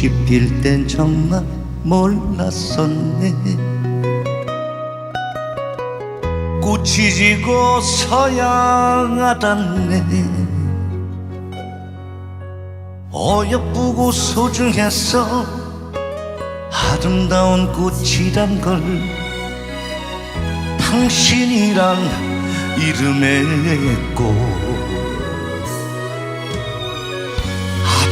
꽃이 필 땐 정말 몰랐었네. 꽃이 지고 서양하았네. 어여쁘고 소중했어 아름다운 꽃이란 걸 당신이란 이름의 꽃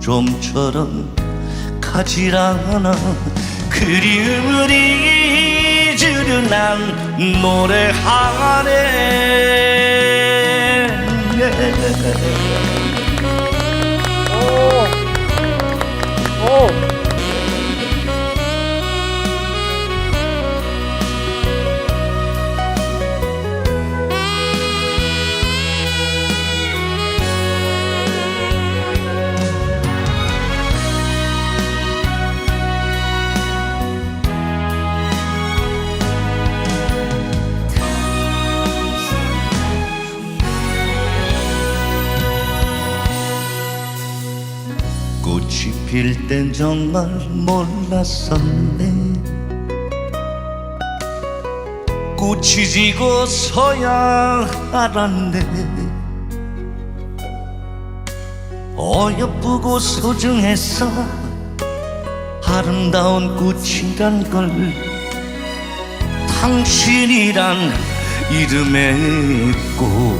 좀처럼 않아 그리움을 잊으려 난 노래하네 필 땐 정말 몰랐었네. 꽃이 지고 서야 알았네. 어여쁘고 소중했어 아름다운 꽃이란 걸 당신이란 이름의 꽃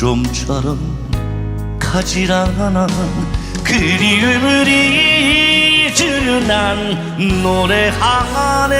좀처럼 가질 않아 그리움을 잊으려 난 노래하네